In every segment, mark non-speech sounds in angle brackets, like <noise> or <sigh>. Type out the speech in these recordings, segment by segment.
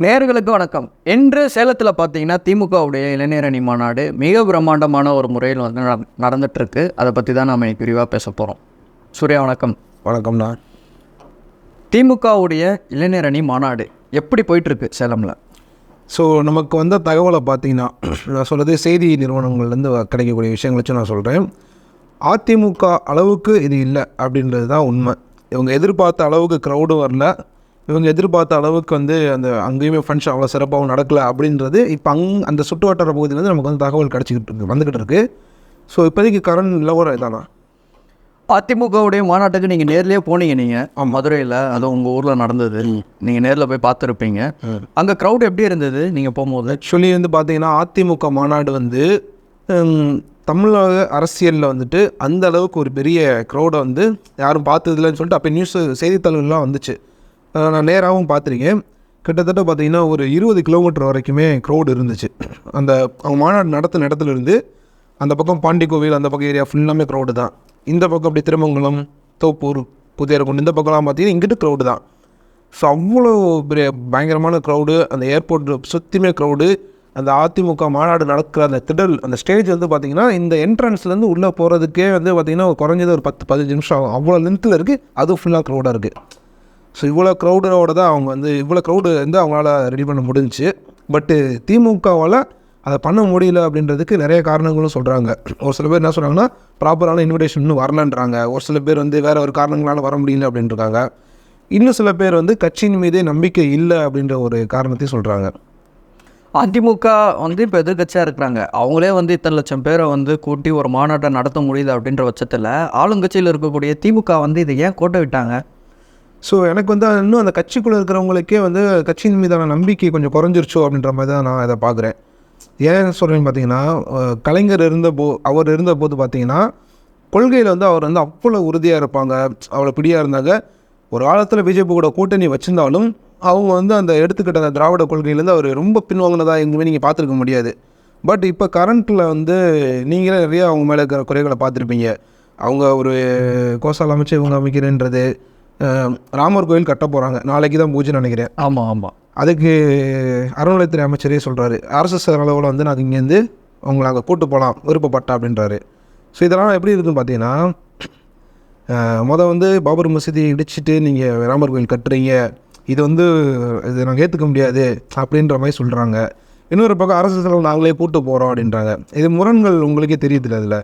நேயர்களுக்கு வணக்கம். இன்று சேலத்தில் பார்த்தீங்கன்னா திமுகவுடைய இளைஞர் அணி மாநாடு மிக பிரம்மாண்டமான ஒரு முறையில் வந்து நட- நடந்துட்டு இருக்கு அதை பற்றி தான் நாம் இன்னைக்கு விரிவாக பேச போகிறோம் சூர்யா வணக்கம். வணக்கம்ண்ணா திமுகவுடைய இளைஞர் அணி மாநாடு எப்படி போயிட்டு இருக்கு சேலமில்? ஸோ நமக்கு வந்த தகவலை பார்த்தீங்கன்னா நான் சொல்கிறது செய்தி நிறுவனங்கள்லேருந்து கிடைக்கக்கூடிய விஷயங்களை வச்சு நான் சொல்கிறேன் அதிமுக அளவுக்கு இது இல்லை அப்படின்றது தான் உண்மை. இவங்க எதிர்பார்த்த அளவுக்கு க்ரௌடும் வரல. இவங்க எதிர்பார்த்த அளவுக்கு வந்து அந்த அங்கேயுமே ஃபங்க்ஷன் அவ்வளோ சிறப்பாகவும் நடக்கலை அப்படின்றது இப்போ அங் அந்த சுற்று வட்டார பகுதியிலேருந்து நமக்கு வந்து தகவல் கிடச்சிக்கிட்டு இருக்கு வந்துக்கிட்டு இருக்குது ஸோ இப்போதைக்கு கரண்ட் நிலவரம் இதானா அதிமுகவுடைய மாநாட்டுக்கு நீங்கள் நேர்லயே போனீங்க நீங்கள் மதுரையில் அதுவும் உங்கள் ஊரில் நடந்தது. நீங்கள் நேரில் போய் பார்த்துருப்பீங்க. அங்கே க்ரௌட் எப்படி இருந்தது நீங்கள் போகும்போது? ஆக்சுவலி வந்து பார்த்தீங்கன்னா அதிமுக மாநாடு வந்து தமிழக அரசியலில் வந்துட்டு அந்த அளவுக்கு ஒரு பெரிய க்ரௌடை வந்து யாரும் பார்த்ததில்லன்னு சொல்லிட்டு அப்போ நியூஸ் செய்தித்தாள்கள்லாம் வந்துச்சு. நான் நேராகவும் பார்த்துருக்கேன். கிட்டத்தட்ட பார்த்தீங்கன்னா ஒரு இருபது கிலோமீட்டர் வரைக்குமே க்ரௌடு இருந்துச்சு. அந்த அவங்க மாநாடு நடத்தின இடத்துல இருந்து அந்த பக்கம் பாண்டி கோவில் அந்த பக்கம் ஏரியா ஃபுல்லாமே க்ரௌடு தான். இந்த பக்கம் அப்படி திருமங்கலம் தோப்பூர் புதியரகுண்டு இந்த பக்கம்லாம் பார்த்தீங்கன்னா இங்கிட்டு க்ரௌடு தான். ஸோ அவ்வளோ பெரிய பயங்கரமான க்ரௌடு அந்த ஏர்போர்ட் சுற்றியுமே க்ரௌடு அந்த அதிமுக மாநாடு நடக்கிற அந்த திடல் அந்த ஸ்டேஜ் வந்து பார்த்திங்கன்னா இந்த என்ட்ரன்ஸ்லேருந்து உள்ளே போகிறதுக்கே வந்து பார்த்திங்கன்னா குறைஞ்சது ஒரு பத்து பதினஞ்சு நிமிஷம் ஆகும். அவ்வளோ லென்த்தில் இருக்குது அதுவும் ஃபுல்லாக க்ரௌடாக இருக்குது ஸோ இவ்வளோ க்ரௌடோட தான் அவங்க வந்து இவ்வளோ க்ரௌடு வந்து அவங்களால ரெடி பண்ண முடிஞ்சுச்சு. பட்டு திமுகவால் அதை பண்ண முடியல அப்படின்றதுக்கு நிறைய காரணங்களும் சொல்கிறாங்க ஒரு சில பேர் என்ன சொல்கிறாங்கன்னா ப்ராப்பரான இன்விடேஷன் இன்னும் வரலன்றாங்க. ஒரு சில பேர் வந்து வேறு ஒரு காரணங்களால் வர முடியல அப்படின்றாங்க இன்னும் சில பேர் வந்து கட்சியின் மீதே நம்பிக்கை இல்லை அப்படின்ற ஒரு காரணத்தையும் சொல்கிறாங்க அதிமுக வந்து இப்போ எதிர்கட்சியாக இருக்கிறாங்க. அவங்களே வந்து இத்தனை லட்சம் பேரை வந்து கூட்டி ஒரு மாநாட்டை நடத்த முடியுது அப்படின்ற பட்சத்தில் ஆளுங்கட்சியில் இருக்கக்கூடிய திமுக வந்து இதை ஏன் கோட்டை விட்டாங்க? ஸோ எனக்கு வந்து இன்னும் அந்த கட்சிக்குள்ளே இருக்கிறவங்களுக்கே வந்து கட்சியின் மீதான நம்பிக்கை கொஞ்சம் குறைஞ்சிருச்சோ அப்படின்ற மாதிரி தான் நான் இதை பார்க்குறேன். ஏன் சொல்கிறேன்னு பார்த்தீங்கன்னா கலைஞர் இருந்த போ அவர் இருந்த போது பார்த்தீங்கன்னா கொள்கையில் வந்து அவர் வந்து அவ்வளோ உறுதியாக இருப்பாங்க. அவ்வளோ பிடியாக இருந்தாங்க. ஒரு காலத்தில் பிஜேபி கூட கூட்டணி வச்சிருந்தாலும் அவங்க வந்து அந்த எடுத்துக்கிட்ட அந்த திராவிட கொள்கையிலேருந்து அவர் ரொம்ப பின்வாங்கினதாக எங்குமே நீங்கள் பார்த்துருக்க முடியாது. பட் இப்போ கரண்ட்டில் வந்து நீங்களே நிறைய அவங்க மேலே இருக்கிற குறைகளை பார்த்துருப்பீங்க. அவங்க ஒரு கோசால் அமைச்சு இவங்க அமைக்கிறேன்றது. ராமர் கோயில் கட்ட போகிறாங்க நாளைக்கு தான் பூஜை நினைக்கிறேன். ஆமாம் ஆமாம் அதுக்கு அறநிலையத்துறை அமைச்சரே சொல்கிறாரு அரசு அளவில் வந்து நாங்கள் இங்கேருந்து உங்களை அங்கே கூட்டு போகலாம் விருப்பப்பட்டா அப்படின்றாரு. ஸோ இதெல்லாம் எப்படி இருக்குன்னு பார்த்தீங்கன்னா மொதல் வந்து பாபர் மசூதி இடிச்சிட்டு நீங்கள் ராமர் கோயில் கட்டுறீங்க. இது வந்து இது நாங்கள் ஏற்றுக்க முடியாது அப்படின்ற மாதிரி சொல்கிறாங்க இன்னொரு பக்கம் அரசு செலவு நாங்களே கூட்டு போகிறோம் அப்படின்றாங்க. இது முரண்கள் உங்களுக்கே தெரியுதுல்ல அதில்.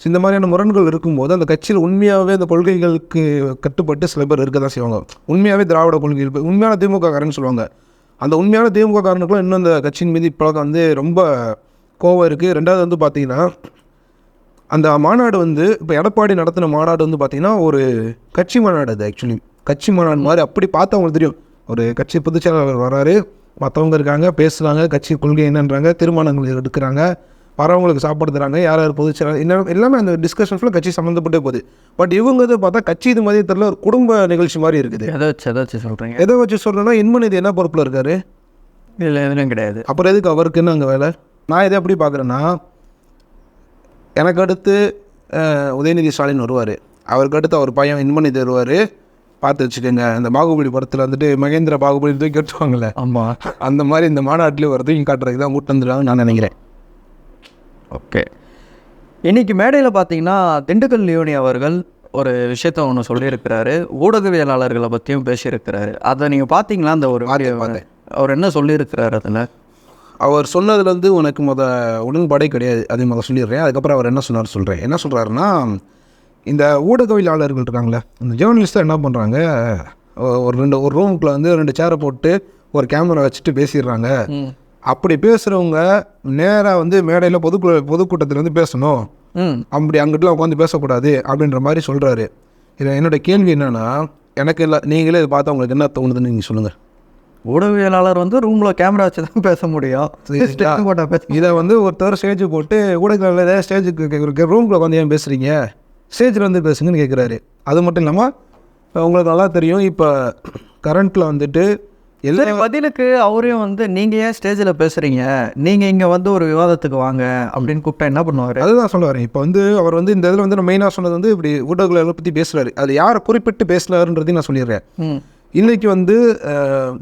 ஸோ இந்த மாதிரியான முரண்கள் இருக்கும்போது அந்த கட்சியில் உண்மையாகவே அந்த கொள்கைகளுக்கு கட்டுப்பட்டு சில பேர் இருக்க தான் செய்வாங்க. உண்மையாகவே திராவிட கொள்கைகள் உண்மையான திமுக காரன்னு சொல்லுவாங்க. அந்த உண்மையான திமுக காரனுக்குலாம் இன்னும் அந்த கட்சியின் மீது இப்போ வந்து ரொம்ப கோவம் இருக்குது ரெண்டாவது வந்து பார்த்தீங்கன்னா அந்த மாநாடு வந்து இப்போ எடப்பாடி நடத்தின மாநாடு வந்து பார்த்திங்கன்னா ஒரு கட்சி மாநாடு அது ஆக்சுவலி கட்சி மாநாடு மாதிரி அப்படி பார்த்தா அவங்களுக்கு தெரியும். ஒரு கட்சி பொதுச்செயலாளர் வராரு மற்றவங்க இருக்காங்க பேசுகிறாங்க கட்சி கொள்கை என்னன்றாங்க தீர்மானங்கள் எடுக்கிறாங்க. வரவங்களுக்கு சாப்பாடு தராங்க யார் யார் பொதுச் செயலாளர் என்ன எல்லாமே அந்த டிஸ்கஷன் ஃபுல்லாக கட்சி சம்மந்தப்பட்டே போகுது. பட் இவங்க இது பார்த்தா கட்சி இது மாதிரி தெரியல ஒரு குடும்ப நிகழ்ச்சி மாதிரி இருக்குது. எதை வச்சு எதை வச்சு சொல்கிறீங்க எதை வச்சு சொல்கிறேன்னா இன்மன் இது என்ன பொறுப்பில் இருக்காரு? இதில் எதுவும் கிடையாது. அப்புறம் எதுக்கு அவருக்குன்னு அங்கே வேலை? நான் இதை எப்படி பார்க்குறேன்னா எனக்கு அடுத்து உதயநிதி ஸ்டாலின் வருவார். அவருக்கு அடுத்து அவர் பையன் இன்மனிதி வருவார். பார்த்து வச்சுக்கோங்க. இந்த பாகுபலி படத்தில் வந்துட்டு மகேந்திர பாகுபலி தூக்கி கட்டுவாங்கள்ல ஆமாம் அந்த மாதிரி இந்த மாநாட்டிலே தூக்கி காட்டுறதுக்கு தான் கூட்டு வந்துடுவாங்கன்னு நான் நினைக்கிறேன். ஓகே. இன்னைக்கு மேடையில் பார்த்தீங்கன்னா திண்டுக்கல் லியோனி அவர்கள் ஒரு விஷயத்த ஒன்று சொல்லியிருக்கிறாரு. ஊடகவியலாளர்களை பற்றியும் பேசியிருக்கிறாரு. அதை நீங்கள் பார்த்தீங்களா அந்த ஒரு. அவர் என்ன சொல்லியிருக்கிறாரு அதில்? அவர் சொன்னதுலேருந்து உனக்கு முத உடன்பாடே கிடையாது. அதே மாதிரி சொல்லிடுறேன். அதுக்கப்புறம் அவர் என்ன சொன்னார் சொல்கிறேன் என்ன சொல்கிறாருன்னா இந்த ஊடகவியலாளர்கள் இருக்காங்களே இந்த ஜேர்னலிஸ்ட்டாக என்ன பண்ணுறாங்க ஒரு ரெண்டு ஒரு ரூமுக்குள்ளே வந்து ரெண்டு சேரை போட்டு ஒரு கேமரா வச்சுட்டு பேசிடுறாங்க. அப்படி பேசுகிறவங்க நேராக வந்து மேடையில் பொது பொதுக்கூட்டத்தில் வந்து பேசணும். ம். அப்படி அங்கிட்டலாம் உட்காந்து பேசக்கூடாது அப்படின்ற மாதிரி சொல்கிறாரு இதில் என்னோட கேள்வி என்னென்னா எனக்கு இல்லை நீங்களே இதை பார்த்தா உங்களுக்கு என்ன தோணுதுன்னு நீங்கள் சொல்லுங்கள் ஊடகவியலாளர் வந்து ரூமில் கேமரா வச்சு தான் பேச முடியும். இதை வந்து ஒருத்தர் ஸ்டேஜ் போட்டு ஊடகங்கள் ஏதாவது ஸ்டேஜுக்கு ரூம்குள்ளே உட்காந்து ஏன் பேசுகிறீங்க ஸ்டேஜில் வந்து பேசுங்கன்னு கேட்குறாரு அது மட்டும் இல்லாமல் உங்களுக்கு நல்லா தெரியும் இப்போ கரண்ட்டில் வந்துட்டு எல்லா பதிலுக்கு அவரையும் வந்து நீங்கள் ஏன் ஸ்டேஜில் பேசுகிறீங்க நீங்கள் இங்கே வந்து ஒரு விவாதத்துக்கு வாங்க அப்படின்னு கூப்பிட்டா என்ன பண்ணுவார்? அதுதான் சொல்ல வரேன். இப்போ வந்து அவர் வந்து இந்த இதில் வந்து மெயினாக சொன்னது வந்து இப்படி ஊடகங்களை பற்றி பேசுகிறாரு அது யாரை குறிப்பிட்டு பேசுகிறாருன்றதையும் நான் சொல்லிடுறேன். ம். இன்றைக்கி வந்து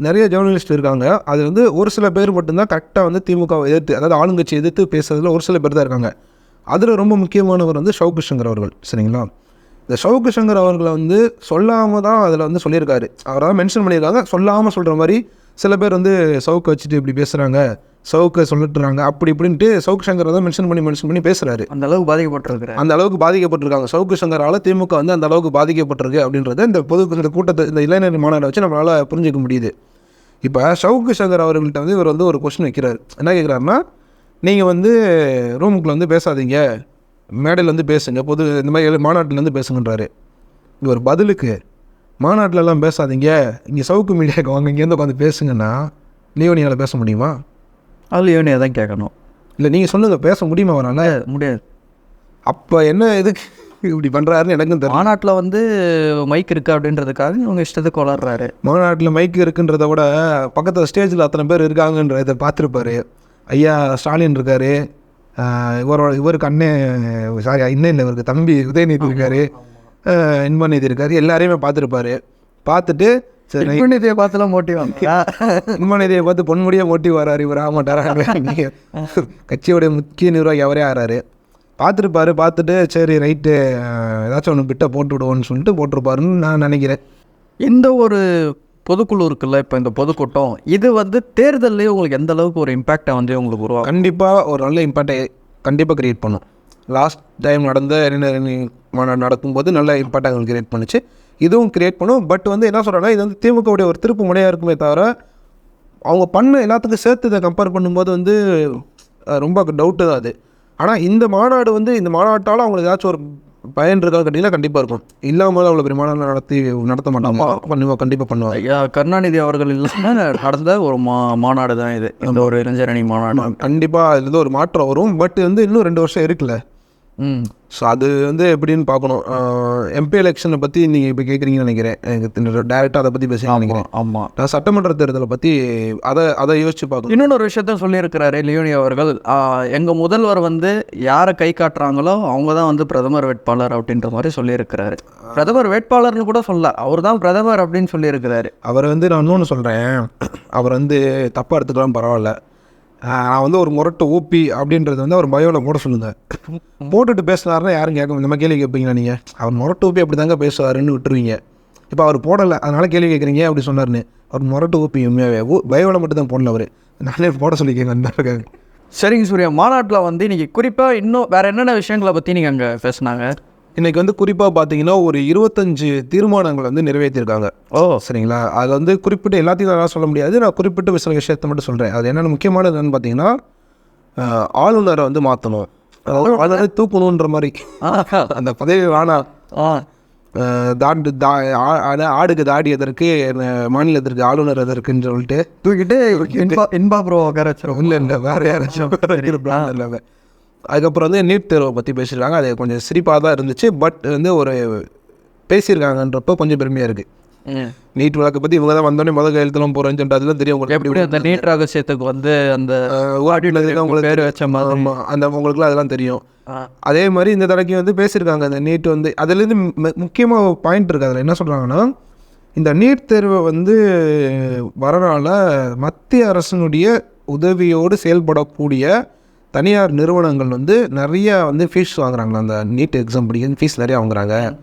நிறைய ஜேர்னலிஸ்ட் இருக்காங்க. அது வந்து ஒரு சில பேர் மட்டும்தான் கரெக்டாக வந்து திமுகவை எதிர்த்து அதாவது ஆளுங்கட்சி எதிர்த்து பேசுறதுல ஒரு சில பேர் தான் இருக்காங்க. அதில் ரொம்ப முக்கியமானவர் வந்து ஷவுக்கு சங்கர் அவர்கள். சரிங்களா? இந்த ஷவுக்கு சங்கர் அவர்களை வந்து சொல்லாமல் தான் அதில் வந்து சொல்லியிருக்காரு. அவரை தான் மென்ஷன் பண்ணியிருக்காங்க. சொல்லாமல் சொல்கிற மாதிரி சில பேர் வந்து சவுக்கு வச்சுட்டு இப்படி பேசுகிறாங்க சவுக்கை சொல்லிட்டுறாங்க. அப்படி இப்படின்ட்டு சவுக்கு சங்கரை தான் மென்ஷன் பண்ணி மென்ஷன் பண்ணி பேசுகிறாரு அந்த அளவுக்கு பாதிக்கப்பட்டிருக்கிறார் அந்த அளவுக்கு பாதிக்கப்பட்டிருக்காங்க. சவுக்கு சங்கரால் திமுக வந்து அந்த அளவுக்கு பாதிக்கப்பட்டிருக்கு அப்படின்றத இந்த பொது இந்த கூட்டத்தை இந்த இளைஞர் மாநாட்டை வச்சு நம்மளால் புரிஞ்சுக்க முடியுது. இப்போ சவுக்கு சங்கர் அவர்கள்ட்ட வந்து இவர் வந்து ஒரு கொஸ்டின் வைக்கிறார். என்ன கேட்குறாருன்னா நீங்கள் வந்து ரூமுக்குள்ள வந்து பேசாதீங்க. மேடையில் வந்து பேசுங்க. பொது இந்த மாதிரி மாநாட்டில் வந்து பேசுங்கன்றாரு. இவர் பதிலுக்கு மாநாட்டிலலாம் பேசாதீங்க. இங்கே சவுக்கு மீடியாவுக்கு வாங்க. இங்கேருந்து உட்காந்து பேசுங்கன்னா லியோனியால் பேச முடியுமா? அது யோனியை தான் கேட்கணும் இல்லை நீங்கள் சொல்லுங்கள் பேச முடியுமா அவரால்? முடியாது. அப்போ என்ன எதுக்கு இப்படி பண்ணுறாருன்னு எனக்கும் தெரியல. மாநாட்டில் வந்து மைக் இருக்கு அப்படின்றதுக்காக இவங்க இஷ்டத்துக்கு வளர்றாரு. மாநாட்டில் மைக் இருக்குன்றத விட பக்கத்தில் ஸ்டேஜில் அத்தனை பேர் இருக்காங்கன்ற இதை பார்த்துருப்பாரு. ஐயா ஸ்டாலின் இருக்காரு. இவரோட இவருக்கு அண்ணன் சாரி அண்ணன் இல்லை இவருக்கு தம்பி உதயநிதி இருக்காரு. இன்பநிதி இருக்காரு. எல்லாரையுமே பார்த்துருப்பாரு. பார்த்துட்டு சரி நிதியை பார்த்துலாம் மோட்டிவ் இன்பநிதியை பார்த்து பொன்முடியாக மோட்டி வராரு இவர். ஆக மாட்டாரா கட்சியோடைய முக்கிய நிர்வாகி அவரே ஆறாரு. பார்த்துருப்பாரு பார்த்துட்டு சரி ரைட்டு ஏதாச்சும் ஒன்று பிட்டை போட்டு விடுவோன்னு சொல்லிட்டு போட்டிருப்பாருன்னு நான் நினைக்கிறேன். இந்த ஒரு பொதுக்குழு இருக்குல்ல இப்போ இந்த பொதுக்கூட்டம் இது வந்து தேர்தல்லையே உங்களுக்கு எந்த அளவுக்கு ஒரு இம்பேக்டை வந்து உங்களுக்கு உருவாகும் கண்டிப்பாக ஒரு நல்ல இம்பாக்டை கண்டிப்பாக க்ரியேட் பண்ணும். லாஸ்ட் டைம் நடந்த இளைஞர் மாநாடு நடக்கும்போது நல்ல இம்பாக்ட் அவங்களுக்கு கிரியேட் பண்ணுச்சு. இதுவும் கிரியேட் பண்ணும். பட் வந்து என்ன சொல்கிறேன்னா இது வந்து திமுகவுடைய ஒரு திருப்பு முனையாக இருக்குமே தவிர அவங்க பண்ண எல்லாத்துக்கும் சேர்த்து இதை கம்பேர் பண்ணும்போது வந்து ரொம்ப டவுட்டு தான் அது. ஆனால் இந்த மாநாடு வந்து இந்த மாநாட்டால் அவங்களுக்கு ஏதாச்சும் ஒரு பயன் இருக்கா கேட்டிங்கன்னா கண்டிப்பாக இருக்கும். இல்லாமல் அவ்வளோ பெரிய மாநாடு நடத்தி நடத்த மாட்டாங்க. பண்ணுவோம் கண்டிப்பாக பண்ணுவாங்க. ஐயா கருணாநிதி அவர்கள் இல்லாமல் நடந்த ஒரு மா மாநாடு தான் இது. இந்த ஒரு இளைஞரணி மாநாடு. கண்டிப்பாக இருந்து ஒரு மாற்றம் வரும். பட் வந்து இன்னும் ரெண்டு வருஷம் இருக்குல்ல. ஸோ அது வந்து எப்படின்னு பார்க்கணும். எம்பி எலெக்ஷனை பற்றி நீங்கள் இப்போ கேட்குறீங்கன்னு நினைக்கிறேன். எனக்கு டேரெக்டாக அதை பற்றி பேசுகிறேன் நினைக்கிறேன். ஆமாம் நான் சட்டமன்ற தேர்தலை பற்றி அதை அதை யோசிச்சு பார்க்கணும். இன்னொன்று விஷயத்த சொல்லியிருக்கிறாரு லியோனி அவர்கள். எங்கள் முதல்வர் வந்து யாரை கை காட்டுறாங்களோ அவங்க தான் வந்து பிரதமர் வேட்பாளர் அப்படின்ற மாதிரி சொல்லியிருக்கிறாரு. பிரதமர் வேட்பாளர்னு கூட சொல்ல அவர் தான் பிரதமர் அப்படின்னு சொல்லியிருக்கிறாரு. அவர் வந்து நான் இன்னொன்று சொல்கிறேன் அவர் வந்து தப்பாக எடுத்துக்கலாம் பரவாயில்ல. நான் வந்து ஒரு முரட்டு ஓபி அப்படின்றது வந்து அவர் பயோவில் போட சொல்லுங்க. போட்டுட்டு பேசினாருன்னா யாரும் கேட்க இந்த மாதிரி கேள்வி கேட்பீங்களா நீங்கள் அவர் முரட்டு ஓபி அப்படி தாங்க பேசுவாருன்னு விட்டுருவீங்க. இப்போ அவர் போடலை அதனால் கேள்வி கேட்குறீங்க அப்படி சொன்னார்னு அவர் முரட்டு ஓபி உண்மையாகவே பயோவில் மட்டும் தான் போடல அவர். நானே போட சொல்லிக்கேங்க இருக்காங்க சரிங்க சூர்யா மாநாட்டில் வந்து இன்றைக்கி குறிப்பாக இன்னும் வேறு என்னென்ன விஷயங்களை பற்றி நீங்கள் அங்கே பேசுனாங்க? இன்றைக்கி வந்து குறிப்பாக பார்த்தீங்கன்னா ஒரு இருபத்தஞ்சு தீர்மானங்கள் வந்து நிறைவேற்றியிருக்காங்க ஓ. சரிங்களா? அது வந்து குறிப்பிட்டு எல்லாத்தையும் நான் சொல்ல முடியாது. நான் குறிப்பிட்டு சில விஷயத்தை மட்டும் சொல்கிறேன் அது என்னென்ன முக்கியமானது என்னன்னு பார்த்தீங்கன்னா ஆளுநரை வந்து மாற்றணும் ஆளுநரை தூக்கணுன்ற மாதிரி. அந்த பதவி வேணாம். தாண்டு தா ஆடுக்கு தாடி எதற்கு மாநிலத்திற்கு ஆளுநர் எதற்குன்னு சொல்லிட்டு தூக்கிட்டு இன்பா ப்ரோ வச்சிருவோம். இல்லை இல்லை வேறு யாராச்சும் இல்லை. அதுக்கப்புறம் வந்து நீட் தேர்வை பற்றி பேசியிருக்காங்க. அது கொஞ்சம் சிரிப்பாக தான் இருந்துச்சு. பட் வந்து ஒரு பேசியிருக்காங்கன்றப்போ கொஞ்சம் பெருமையாக இருக்குது. நீட் வழக்கை பற்றி இவங்க தான் வந்தோடனே முதல் கையெழுத்துலாம் போகிறேன்னு சொல்லிட்டு அதெல்லாம் தெரியும் உங்களுக்கு எப்படி அந்த நீட் ரகசியத்துக்கு வந்து அந்த உங்களுக்கு பேர் வச்ச மாதிரி அந்த உங்களுக்குலாம் அதெல்லாம் தெரியும். அதே மாதிரி இந்த தடவைக்கு வந்து பேசியிருக்காங்க. அந்த நீட் வந்து அதுலேருந்து முக்கியமாக பாயிண்ட் இருக்குது அதில் என்ன சொல்கிறாங்கன்னா இந்த நீட் தேர்வை வந்து வரனால மத்திய அரசினுடைய உதவியோடு செயல்படக்கூடிய தனியார் நிறுவனங்கள் வந்து நிறைய வந்து ஃபீஸ் வாங்குறாங்களா அந்த நீட் எக்ஸாம் படிக்கிறது ஃபீஸ் நிறையா வாங்குறாங்க.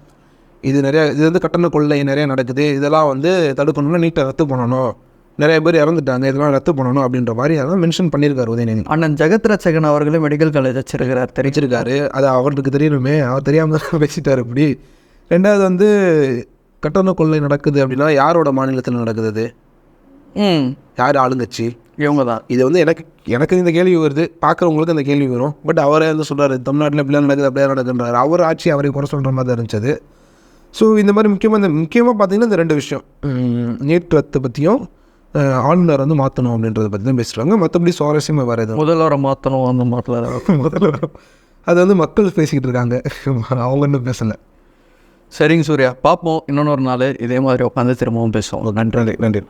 இது நிறைய இது வந்து கட்டண கொள்ளை நிறைய நடக்குது. இதெல்லாம் வந்து தடுக்கணும்னா நீட்டை ரத்து பண்ணணும். நிறைய பேர் இறந்துட்டாங்க. இதெல்லாம் ரத்து பண்ணணும் அப்படின்ற மாதிரி அதெல்லாம் மென்ஷன் பண்ணியிருக்காரு உதயநிதி. அண்ணன் ஜெகத் ரட்சகன் அவர்களே மெடிக்கல் காலேஜ் வச்சிருக்கிறார் தெரிஞ்சு தெரிஞ்சிருக்காரு அது அவருக்கு தெரியணுமே. அவர் தெரியாமல் தான் பேசிட்டார் இப்படி. ரெண்டாவது வந்து கட்டண கொள்ளை நடக்குது அப்படின்னா யாரோட மாநிலத்தில் நடக்குது யார் ஆளுங்கட்சி? இவங்க தான் இது வந்து எனக்கு எனக்கு இந்த கேள்வி வருது. பார்க்குறவங்களுக்கு அந்த கேள்வி வரும். பட் அவரே வந்து சொல்கிறாரு தமிழ்நாட்டில் இப்படிலாம் நடக்குது அப்படியே நடக்குன்றாரு அவர் ஆட்சி அவரை குறை சொல்கிற மாதிரி தான் இருந்துச்சு ஸோ இந்த மாதிரி முக்கியமாக இந்த முக்கியமாக பார்த்தீங்கன்னா இந்த ரெண்டு விஷயம். ரத்து பற்றியும் ஆளுநர் வந்து மாற்றணும் அப்படின்றத பற்றி தான் பேசுகிறாங்க மற்றபடி சுவாரஸ்யமாக வேறு எதுவும் முதல்வரை மாற்றணும் அந்த மாதிரிலாம் <laughs> முதல்ல அது வந்து மக்கள் பேசிக்கிட்டு இருக்காங்க. அவங்க இன்னும் பேசலை. சரிங்க சூர்யா. பார்ப்போம். இன்னொன்று நாள். இதே மாதிரி உட்காந்து திரும்பவும் பேசுவோம். நன்றி. நன்றி.